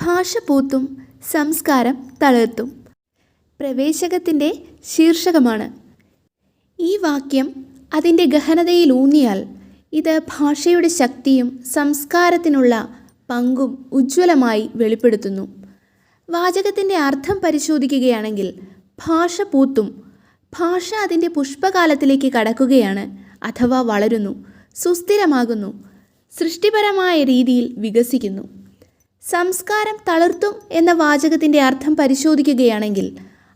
ഭാഷ പൂത്തും സംസ്കാരം തളർത്തും. പ്രവേശകത്തിന്റെ ശീർഷകമാണ്. ഈ വാക്യം അതിന്റെ ഗഹനതയിലൂന്നിയാൽ ഇത് ഭാഷയുടെ ശക്തിയും സംസ്കാരത്തിനുള്ള പങ്കും ഉജ്ജ്വലമായി വെളിപ്പെടുത്തുന്നു. വാചകത്തിന്റെ അർത്ഥം പരിശോധിക്കുകയാണെങ്കിൽ ഭാഷ പൂത്തും ഭാഷ അതിന്റെ പുഷ്പകാലത്തിലേക്ക് കടക്കുകയാണ് അഥവാ വളരുന്നു സുസ്ഥിരമാകുന്നു സൃഷ്ടിപരമായ രീതിയിൽ വികസിക്കുന്നു. സംസ്കാരം തളർത്തും എന്ന വാചകത്തിന്റെ അർത്ഥം പരിശോധിക്കുകയാണെങ്കിൽ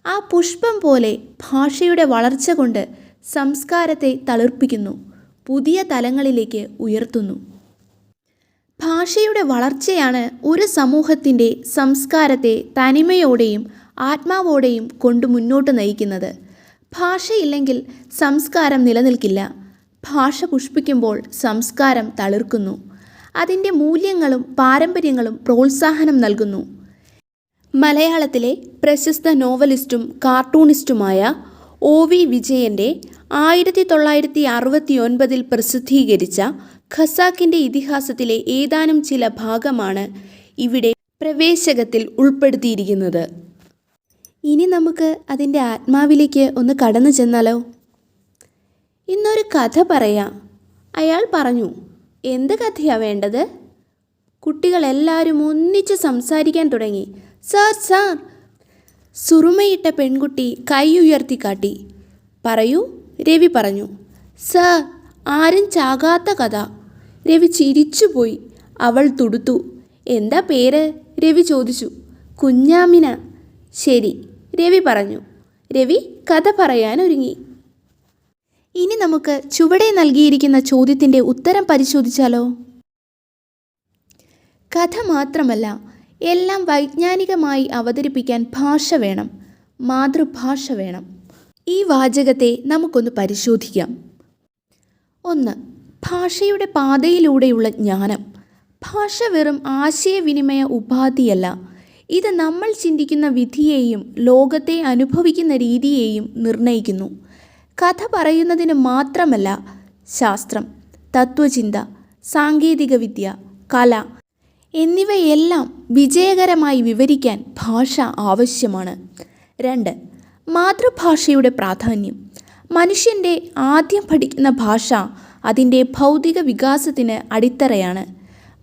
ആ പുഷ്പം പോലെ ഭാഷയുടെ വളർച്ച കൊണ്ട് സംസ്കാരത്തെ തളിർപ്പിക്കുന്നു പുതിയ തലങ്ങളിലേക്ക് ഉയർത്തുന്നു. ഭാഷയുടെ വളർച്ചയാണ് ഒരു സമൂഹത്തിന്റെ സംസ്കാരത്തെ തനിമയോടെയും ആത്മാവോടെയും കൊണ്ട് മുന്നോട്ട് നയിക്കുന്നത്. ഭാഷയില്ലെങ്കിൽ സംസ്കാരം നിലനിൽക്കില്ല. ഭാഷ പുഷ്പിക്കുമ്പോൾ സംസ്കാരം തളിർക്കുന്നു. അതിന്റെ മൂല്യങ്ങളും പാരമ്പര്യങ്ങളും പ്രോത്സാഹനം നൽകുന്നു. മലയാളത്തിലെ പ്രശസ്ത നോവലിസ്റ്റും കാർട്ടൂണിസ്റ്റുമായ ഒ വി വിജയന്റെ ആയിരത്തി തൊള്ളായിരത്തി അറുപത്തി ഒൻപതിൽ പ്രസിദ്ധീകരിച്ച ഖസാക്കിന്റെ ഇതിഹാസത്തിലെ ഏതാനും ചില ഭാഗമാണ് ഇവിടെ പ്രവേശകത്തിൽ ഉൾപ്പെടുത്തിയിരിക്കുന്നത്. ഇനി നമുക്ക് അതിന്റെ ആത്മാവിലേക്ക് ഒന്ന് കടന്നു ചെന്നാലോ? ഇന്നൊരു കഥ പറയാം. അയാൾ പറഞ്ഞു എന്ത് കഥയാണ് വേണ്ടത്? കുട്ടികളെല്ലാവരും ഒന്നിച്ച് സംസാരിക്കാൻ തുടങ്ങി. സാർ സാർ സുറുമയിട്ട പെൺകുട്ടി കൈ ഉയർത്തി കാട്ടി. പറയൂ രവി പറഞ്ഞു. സാർ ആരും ചാകാത്ത കഥ. രവി ചിരിച്ചുപോയി. അവൾ തുടുത്തു. എന്താ പേര്? രവി ചോദിച്ചു. കുഞ്ഞാമിന. ശരി രവി പറഞ്ഞു. രവി കഥ പറയാൻ ഒരുങ്ങി ഇനി നമുക്ക് ചുവടെ നൽകിയിരിക്കുന്ന ചോദ്യത്തിന്റെ ഉത്തരം പരിശോധിച്ചാലോ? കഥ മാത്രമല്ല എല്ലാം വൈജ്ഞാനികമായി അവതരിപ്പിക്കാൻ ഭാഷ വേണം മാതൃഭാഷ വേണം. ഈ വാചകത്തെ നമുക്കൊന്ന് പരിശോധിക്കാം. ഒന്ന് ഭാഷയുടെ പാതയിലൂടെയുള്ള ജ്ഞാനം. ഭാഷ വെറും ആശയവിനിമയ ഉപാധിയല്ല. ഇത് നമ്മൾ ചിന്തിക്കുന്ന വിധിയെയും ലോകത്തെ അനുഭവിക്കുന്ന രീതിയെയും നിർണയിക്കുന്നു കഥ പറയുന്നതിന് മാത്രമല്ല ശാസ്ത്രം തത്വചിന്ത സാങ്കേതികവിദ്യ കല എന്നിവയെല്ലാം വിജയകരമായി വിവരിക്കാൻ ഭാഷ ആവശ്യമാണ്. രണ്ട് മാതൃഭാഷയുടെ പ്രാധാന്യം. മനുഷ്യന്റെ ആദ്യം പഠിക്കുന്ന ഭാഷ അതിന്റെ ഭൗതിക വികാസത്തിന് അടിത്തറയാണ്.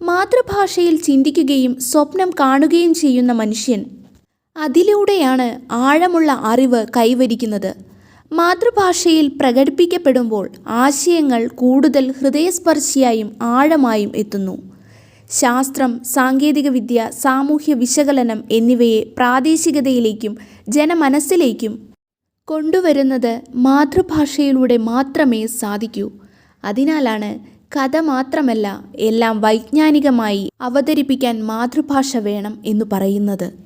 മാതൃഭാഷയിൽ ചിന്തിക്കുകയും സ്വപ്നം കാണുകയും ചെയ്യുന്ന മനുഷ്യൻ അതിലൂടെയാണ് ആഴമുള്ള അറിവ് കൈവരിക്കുന്നത്. മാതൃഭാഷയിൽ പ്രകടിപ്പിക്കപ്പെടുമ്പോൾ ആശയങ്ങൾ കൂടുതൽ ഹൃദയസ്പർശിയായും ആഴമായും എത്തുന്നു. ശാസ്ത്രം സാങ്കേതികവിദ്യ സാമൂഹ്യ വിശകലനം എന്നിവയെ പ്രാദേശികതയിലേക്കും ജനമനസ്സിലേക്കും കൊണ്ടുവരുന്നത് മാതൃഭാഷയിലൂടെ മാത്രമേ സാധിക്കൂ. അതിനാലാണ് കഥ മാത്രമല്ല എല്ലാം വൈജ്ഞാനികമായി അവതരിപ്പിക്കാൻ മാതൃഭാഷ വേണം എന്ന് പറയുന്നത്.